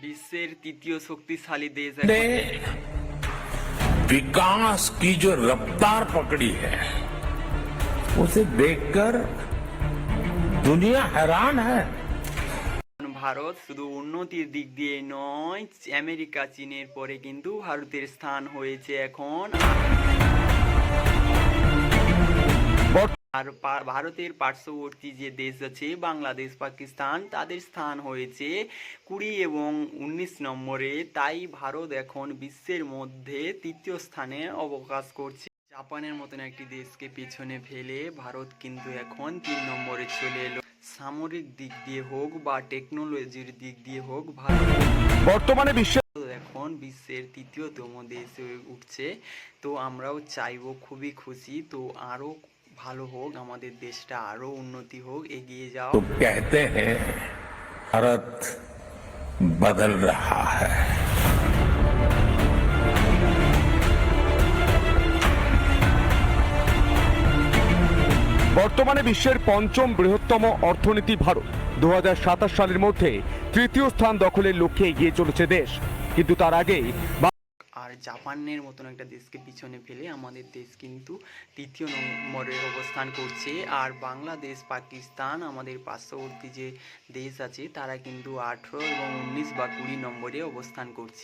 বিশ্বের তৃতীয় শক্তিশালী দেশ ने विकास की जो रफ्तार पकड़ी है उसे देखकर दुनिया हैरान है এখন ভারত শুধু উন্নতির দিক দিয়ে নয় আমেরিকা চীনের পরে কিন্তু ভারতের স্থান হয়েছে এখন আর ভারতের পার্শ্ববর্তী যে দেশ আছে বাংলাদেশ পাকিস্তান তাদের স্থান হয়েছে কুড়ি এবং উনিশ নম্বরে। তাই ভারত এখন বিশ্বের মধ্যে তৃতীয় স্থানে অবকাশ করছে। জাপানের মতন একটি দেশকে পেছনে ফেলে ভারত কিন্তু এখন তিন নম্বরে চলে এলো। সামরিক দিক দিয়ে হোক বা টেকনোলজির দিক দিয়ে হোক ভারত বর্তমানে বিশ্বের এখন বিশ্বের তৃতীয়তম দেশ হয়ে উঠছে। তো আমরাও চাইব খুবই খুশি। তো আরও ভালো হোক আমাদের দেশটা আরো উন্নতি হোক এগিয়ে যাও तो कहते हैं भारत बदल रहा है বর্তমানে বিশ্বের পঞ্চম বৃহত্তম অর্থনীতি ভারত দু সালের মধ্যে তৃতীয় স্থান দখলের লক্ষ্যে এগিয়ে চলেছে দেশ কিন্তু তার আগেই বা- আর জাপানের মতন একটা দেশকে পিছনে ফেলে আমাদের দেশ কিন্তু তৃতীয় নম্বরে অবস্থান করছে। আর বাংলাদেশ, পাকিস্তান আমাদের পার্শ্ববর্তী যে দেশ আছে, তারা কিন্তু আঠেরো এবং উনিশ বা কুড়ি নম্বরে অবস্থান করছে।